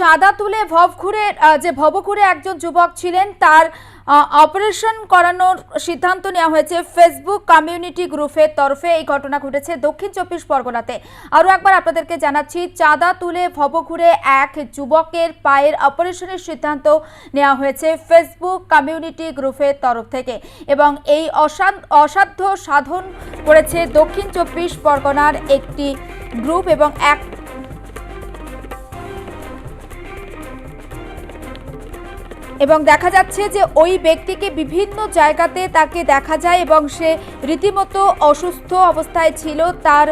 চাঁদা তুলে ভব ঘুরে যে ভবঘুরে একজন যুবক ছিলেন, তার অপারেশন করানোর সিদ্ধান্ত নেওয়া হয়েছে ফেসবুক কমিউনিটি গ্রুপের তরফে। এই ঘটনা ঘটেছে দক্ষিণ চব্বিশ পরগনাতে। আরও একবার আপনাদেরকে জানাচ্ছি, চাঁদা তুলে ভবঘুরে এক যুবকের পায়ের অপারেশনের সিদ্ধান্ত নেওয়া হয়েছে ফেসবুক কমিউনিটি গ্রুপের তরফ থেকে এবং এই অসাধ, অসাধ্য সাধন করেছে দক্ষিণ চব্বিশ পরগনার একটি গ্রুপ এবং এক এবং দেখা যাচ্ছে যে ওই ব্যক্তিকে বিভিন্ন জায়গাতে তাকে দেখা যায় এবং সে রীতিমতো অসুস্থ অবস্থায় ছিল। তার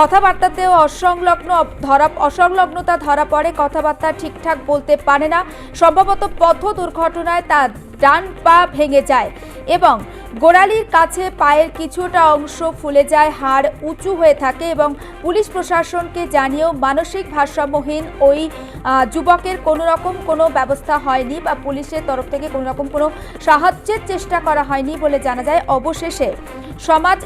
কথাবার্তাতেও অসংলগ্ন, ধরা, অসংলগ্নতা ধরা পড়ে। কথাবার্তা ঠিকঠাক বলতে পারে না। সম্ভবত পথ দুর্ঘটনায় তার ডান পা ভেঙে যায় এবং গোড়ালির কাছে পায়ের কিছুটা অংশ ফুলে যায়, হাড় উঁচু হয়ে থাকে এবং পুলিশ প্রশাসনকে জানিয়েও মানসিক ভারসাম্যহীন ওই যুবকের কোনো রকম কোনো ব্যবস্থা হয়নি বা পুলিশের তরফ থেকে কোনো রকম কোনো সাহায্যের চেষ্টা করা হয়নি বলে জানা যায়। অবশেষে সমাজ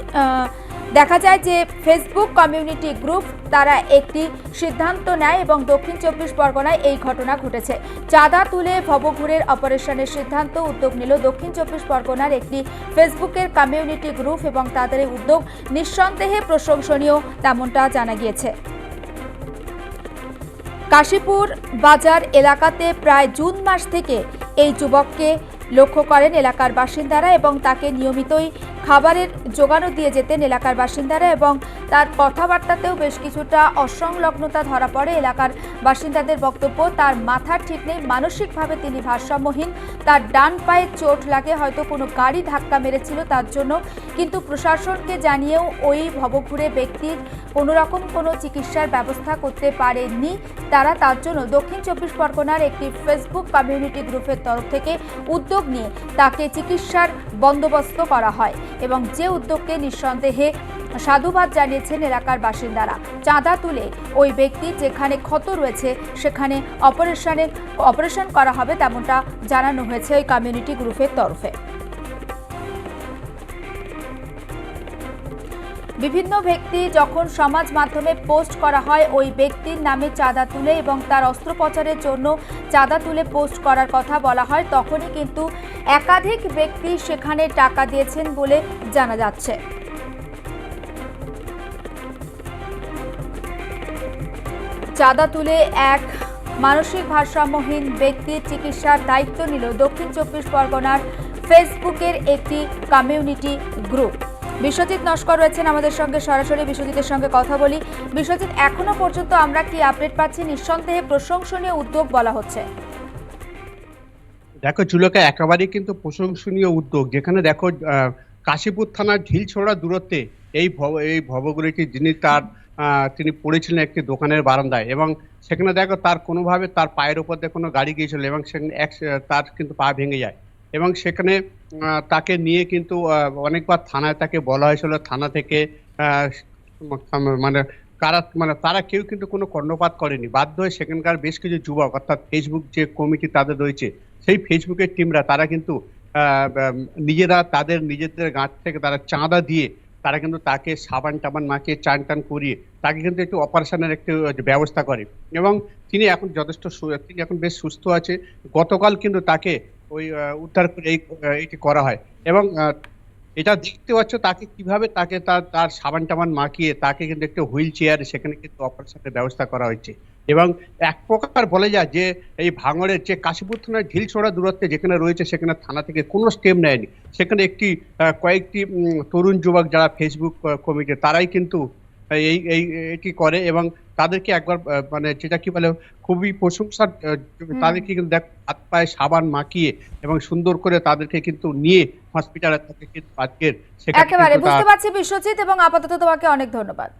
দেখা যায় যে ফেসবুক কমিউনিটি গ্রুপ তারা একটি সিদ্ধান্ত নেয় এবং দক্ষিণ চব্বিশ পরগনায় এই ঘটনা ঘটেছে। চাঁদা তুলে ভবঘুরের অপারেশনের সিদ্ধান্ত উদ্যোগ নিল দক্ষিণ চব্বিশ পরগনার একটি ফেসবুকের কমিউনিটি গ্রুপ এবং তাদের উদ্যোগ নিঃসন্দেহে প্রশংসনীয় তেমনটা জানা গিয়েছে। কাশীপুর বাজার এলাকাতে প্রায় জুন মাস থেকে এই যুবককে লক্ষ্য করেন এলাকার বাসিন্দারা এবং তাকে নিয়মিতই খাবারের জোগানও দিয়ে যেতেন এলাকার বাসিন্দারা এবং তার কথাবার্তাতেও বেশ কিছুটা অসংলগ্নতা ধরা পড়ে এলাকার বাসিন্দাদের বক্তব্য। তার মাথার ঠিক নেই, মানসিকভাবে তিনি ভারসাম্যহীন, তার ডান পায়ে চোট লাগে, হয়তো কোনো গাড়ি ধাক্কা মেরেছিল তার জন্য। কিন্তু প্রশাসনকে জানিয়েও ওই ভবঘুরে ব্যক্তির কোনো রকম কোনো চিকিৎসার ব্যবস্থা করতে পারেননি তারা। তার জন্য দক্ষিণ চব্বিশ পরগনার একটি ফেসবুক কমিউনিটি গ্রুপের তরফ থেকে উদ্যোগ নিয়ে তাকে চিকিৎসার বন্দোবস্ত করা হয়। এবং যে উদ্যোগকে নিঃসন্দেহে সাধুবাদ জানিয়েছেন এলাকার বাসিন্দারা। চাঁদা তুলে ওই ব্যক্তি যেখানে ক্ষত রয়েছে, সেখানে অপারেশনের অপারেশন করা হবে তেমনটা জানানো হয়েছে ওই কমিউনিটি গ্রুপের তরফে। বিভিন্ন ব্যক্তি যখন সমাজ মাধ্যমে পোস্ট করা হয়, ওই ব্যক্তির নামে চাঁদা তুলে এবং তার অস্ত্রোপচারের জন্য চাঁদা তুলে পোস্ট করার কথা বলা হয়, তখনই কিন্তু একাধিক ব্যক্তি সেখানে টাকা দিয়েছেন বলে জানা যাচ্ছে। চাঁদা তুলে এক মানসিক ভারসাম্যহীন ব্যক্তির চিকিৎসার দায়িত্ব নিল দক্ষিণ চব্বিশ পরগনার ফেসবুকের একটি কমিউনিটি গ্রুপ। বিশ্বজিৎ নস্কর রয়েছেন আমাদের সঙ্গে সরাসরি। বিশ্বজিতের সঙ্গে কথা বলি। বিশ্বজিৎ, এখনও পর্যন্ত আমরা কি আপডেট পাচ্ছি? নিঃসন্দেহে প্রশংসনীয় উদ্যোগ বলা হচ্ছে। দেখো চুলকা একেবারেই কিন্তু প্রশংসনীয় উদ্যোগ। যেখানে দেখো কাশীপুর থানার ঢিল ঢিলছোড়া দূরত্বে এই ভব, এই ভবগুলিটি যিনি তার তিনি পড়েছিলেন একটি দোকানের বারান্দায় এবং সেখানে দেখো, তার কোনোভাবে তার পায়ের উপর দিয়ে কোনো গাড়ি গিয়েছিল এবং সেখানে এক, তার কিন্তু পা ভেঙে যায়। এবং সেখানে তাকে নিয়ে কিন্তু অনেকবার থানায় তাকে বলা হয়েছিল। থানা থেকে মানে কারা মানে তারা কেউ কিন্তু কোনো কর্ণপাত করেনি। বাধ্য হয়ে সেখানকার বেশ কিছু যুবক, অর্থাৎ ফেসবুক যে কমিটি তাদের রয়েছে, সেই ফেসবুকের টিমরা তারা কিন্তু নিজেরা তাদের নিজেদের গাছ থেকে তারা চাঁদা দিয়ে, তারা কিন্তু তাকে সাবান টাবান মাখিয়ে, চান টান করিয়ে, তাকে কিন্তু একটু অপারেশনের একটু ব্যবস্থা করে। এবং তিনি এখন যথেষ্ট তিনি এখন বেশ সুস্থ আছে। গতকাল কিন্তু তাকে ওই উদ্ধার করে এই আহ, এটি করা হয়। এবং এটা দেখতে পাচ্ছ তাকে কীভাবে তাকে তার তার সাবান টাবান মাখিয়ে তাকে কিন্তু একটা হুইল চেয়ারে সেখানে কিন্তু অপারেশনের ব্যবস্থা করা হয়েছে। এবং এক প্রকার বলে যায় যে এই ভাঙড়ের যে কাশীপুর থানার ঢিলছোড়া দূরত্বে যেখানে রয়েছে সেখানে থানা থেকে কোনো স্টেপ নেয়নি। সেখানে একটি কয়েকটি তরুণ যুবক যারা ফেসবুক কমিটি তারাই কিন্তু এই এই এটি করে এবং তাদেরকে একবার মানে যেটা কি বলে খুবই প্রশংসা তাদেরকে কিন্তু দেখ হাত পায়ে সাবান মাখিয়ে এবং সুন্দর করে তাদেরকে কিন্তু নিয়ে হসপিটালে তাকে কিন্তু আজকের একেবারে বুঝতে পারছি বিশ্বজিৎ এবং আপাতত তোমাকে অনেক ধন্যবাদ।